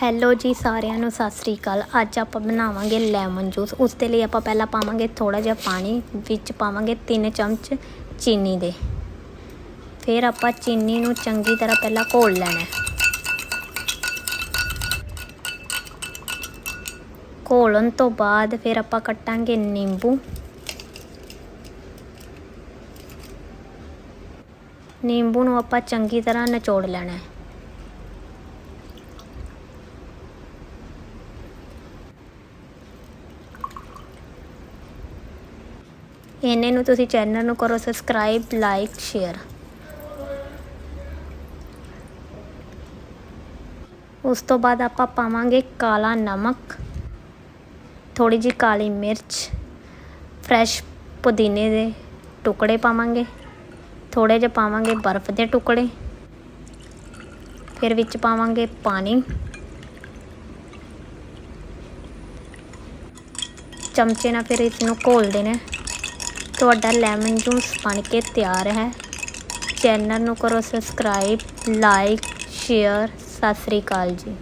Hello ਜੀ ਸਾਰਿਆਂ ਨੂੰ, ਸਤਿ ਸ੍ਰੀ ਅਕਾਲ। ਅੱਜ ਆਪਾਂ ਬਣਾਵਾਂਗੇ ਲੈਮਨ ਜੂਸ ਉਸ ਦੇ ਲਈ ਆਪਾਂ ਪਹਿਲਾਂ ਪਾਵਾਂਗੇ ਥੋੜਾ ਜਿਹਾ ਪਾਣੀ, ਵਿੱਚ ਪਾਵਾਂਗੇ 3 ਚਮਚ ਚੀਨੀ ਦੇ। ਫਿਰ ਆਪਾਂ ਚੀਨੀ ਨੂੰ ਚੰਗੀ ਤਰ੍ਹਾਂ ਪਹਿਲਾਂ ਘੋਲ ਲੈਣਾ ਘੋਲਣ ਤੋਂ ਬਾਅਦ ਫਿਰ ਆਪਾਂ ਕੱਟਾਂਗੇ ਨਿੰਬੂ। ਨਿੰਬੂ ਨੂੰ ਆਪਾਂ ਚੰਗੀ ਤਰ੍ਹਾਂ ਨਿਚੋੜ ਲੈਣਾ ਹੈ। ਇਹਨੇ ਨੂੰ ਤੁਸੀਂ ਚੈਨਲ ਨੂੰ ਕਰੋ ਸਬਸਕ੍ਰਾਈਬ ਲਾਈਕ ਸ਼ੇਅਰ ਉਸ ਤੋਂ ਬਾਅਦ ਆਪਾਂ ਪਾਵਾਂਗੇ ਕਾਲਾ ਨਮਕ ਥੋੜੀ ਜਿਹੀ ਕਾਲੀ ਮਿਰਚ ਫਰੈਸ਼ ਪੁਦੀਨੇ ਦੇ ਟੁਕੜੇ ਪਾਵਾਂਗੇ ਥੋੜੇ ਜਿਹਾ ਪਾਵਾਂਗੇ ਬਰਫ਼ ਦੇ ਟੁਕੜੇ, ਫਿਰ ਵਿੱਚ ਪਾਵਾਂਗੇ ਪਾਣੀ। ਚਮਚੇ ਨਾਲ ਫਿਰ ਇਸ ਨੂੰ ਘੋਲ ਦੇਣਾ ਤੁਹਾਡਾ ਲੈਮਨ ਜੂਸ ਬਣ ਕੇ ਤਿਆਰ ਹੈ। ਚੈਨਲ ਨੂੰ ਕਰੋ subscribe like share Sat Sri ਅਕਾਲ ਜੀ।